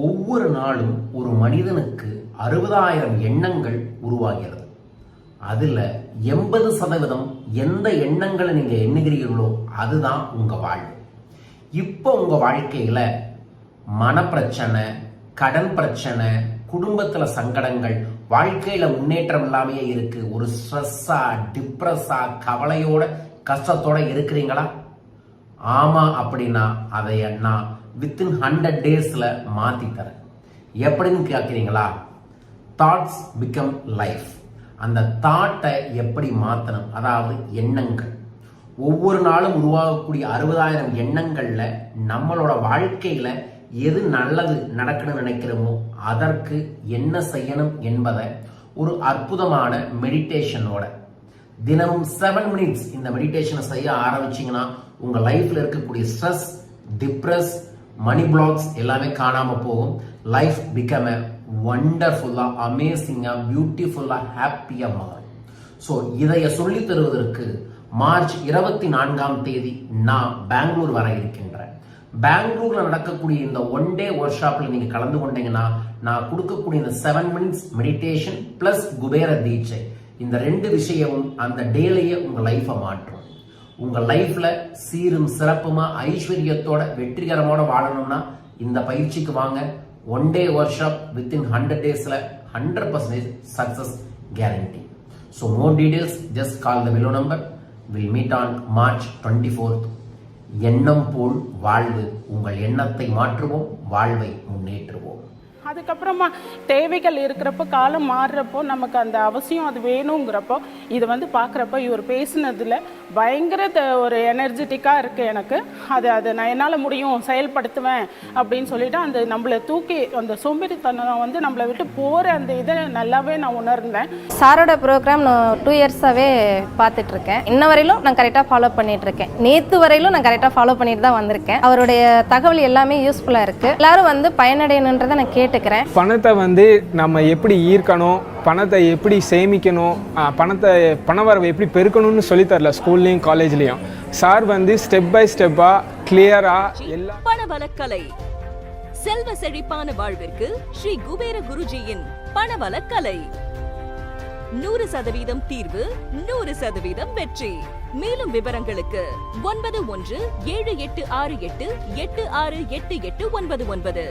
ஒவ்வொரு நாளும் ஒரு மனிதனுக்கு அறுபதாயிரம் எண்ணங்கள் உருவாகிறது. அதில் எண்பது சதவீதம் எந்த எண்ணங்களை நீங்கள் எண்ணுகிறீர்களோ அதுதான் உங்கள் வாழ்வு. இப்போ உங்கள் வாழ்க்கையில் மனப்பிரச்சனை கடன் பிரச்சனை குடும்பத்தில் சங்கடங்கள் வாழ்க்கையில் முன்னேற்றம் இல்லாமையே இருக்குது ஒரு ஸ்ட்ரெஸ்ஸாக டிப்ரெஸ்ஸாக கவலையோட கஷ்டத்தோட இருக்கிறீங்களா? ஆமாம் அப்படின்னா அதை நான் வித்தின் ஹண்ட்ரட் டேஸில் மாற்றி தரேன். எப்படின்னு கேட்குறீங்களா தாட்ஸ் பிகம் லைஃப் அந்த தாட்டை எப்படி மாற்றணும் அதாவது எண்ணங்கள். ஒவ்வொரு நாளும் உருவாகக்கூடிய அறுபதாயிரம் எண்ணங்களில் நம்மளோட வாழ்க்கையில் எது நல்லது நடக்கணும்னு நினைக்கிறோமோ அதற்கு என்ன செய்யணும் என்பதை ஒரு அற்புதமான மெடிடேஷனோட தினமும் செவன் மினிட்ஸ் இந்த மெடிடேஷனை செய்ய ஆரம்பிச்சிங்கன்னா உங்கள் லைஃப்பில் இருக்கக்கூடிய ஸ்ட்ரெஸ் டிப்ரெஸ் மணி பிளாக்ஸ் எல்லாமே காணாமல் போகும். லைஃப் பிகம் எ ஒண்டர்ஃபுல்லாக அமேசிங்காக பியூட்டிஃபுல்லாக ஹாப்பியாக மாறும் ஸோ இதைய சொல்லித் தருவதற்கு மார்ச் இருபத்தி நான்காம் தேதி நான் பெங்களூர் வர இருக்கின்றேன். பெங்களூரில் நடக்கக்கூடிய இந்த ஒன் டே ஒர்க் ஷாப்பில் நீங்கள் கலந்து கொண்டீங்கன்னா நான் கொடுக்கக்கூடிய இந்த seven minutes meditation plus Kubera தீட்சை இந்த ரெண்டு விஷயமும் அந்த டேலையே உங்கள் லைஃப்பை மாற்றும். உங்கள் லைஃப்பில் சீரும் சிறப்புமா ஐஸ்வர்யத்தோட வெற்றிகரமோட வாழணும்னா இந்த பயிற்சிக்கு வாங்க. One day workshop within hundred டேஸில் hundred percentage success guarantee so more details just call the below number will meet on March twenty fourth எண்ணம் போல் வாழ்வு. உங்கள் எண்ணத்தை மாற்றுவோம் வாழ்வை முன்னேற்றுவோம். அதுக்கப்புறமா தேவைகள் இருக்கிறப்போ காலம் மாறுறப்போ நமக்கு அந்த அவசியம் அது வேணுங்கிறப்போ இது வந்து பார்க்குறப்போ இவர் பேசினதில் பயங்கர த- ஒரு எனர்ஜெட்டிக்காக இருக்குது எனக்கு. அது அது நான் என்னால் முடியும் செயல்படுத்துவேன் அப்படின்னு சொல்லிட்டு அந்த நம்மளை தூக்கி அந்த சோம்பேறித்தனம் வந்து நம்மளை விட்டு போகிற அந்த இதை நல்லாவே நான் உணர்ந்தேன். சாரோட ப்ரோக்ராம் நான் டூ இயர்ஸாகவே பார்த்துட்ருக்கேன். இன்ன வரையிலும் நான் கரெக்டாக ஃபாலோ பண்ணிகிட்ருக்கேன் நேற்று வரையிலும் நான் கரெக்டாக ஃபாலோ பண்ணிட்டு தான் வந்திருக்கேன். அவருடைய தகவல் எல்லாமே யூஸ்ஃபுல்லாக இருக்குது எல்லாரும் வந்து பயனடையணுன்றதை நான் கேட்டுக்கிறேன் பணத்தை வந்து நம்ம எப்படி ஈர்க்கணும் பணத்தை எப்படி சேமிக்கணும் பணத்தை பணவரவை எப்படி பெருக்கணும்னு சொல்லித் தரல ஸ்கூல்லையும் காலேஜ்லேயும். சார் வந்து ஸ்டெப் பை ஸ்டெப்பாக கிளியராக எல்லா பணவளக்கலை. செல்வ செழிப்பான வாழ்விற்கு ஸ்ரீ குபேர குருஜியின் பணவளக்கலை. நூறு சதவீதம் தீர்வு நூறு சதவீதம் வெற்றி. மேலும் விவரங்களுக்கு ஒன்பது ஒன்று ஏழு எட்டு ஆறு எட்டு எட்டு ஆறு எட்டு எட்டு ஒன்பது ஒன்பது.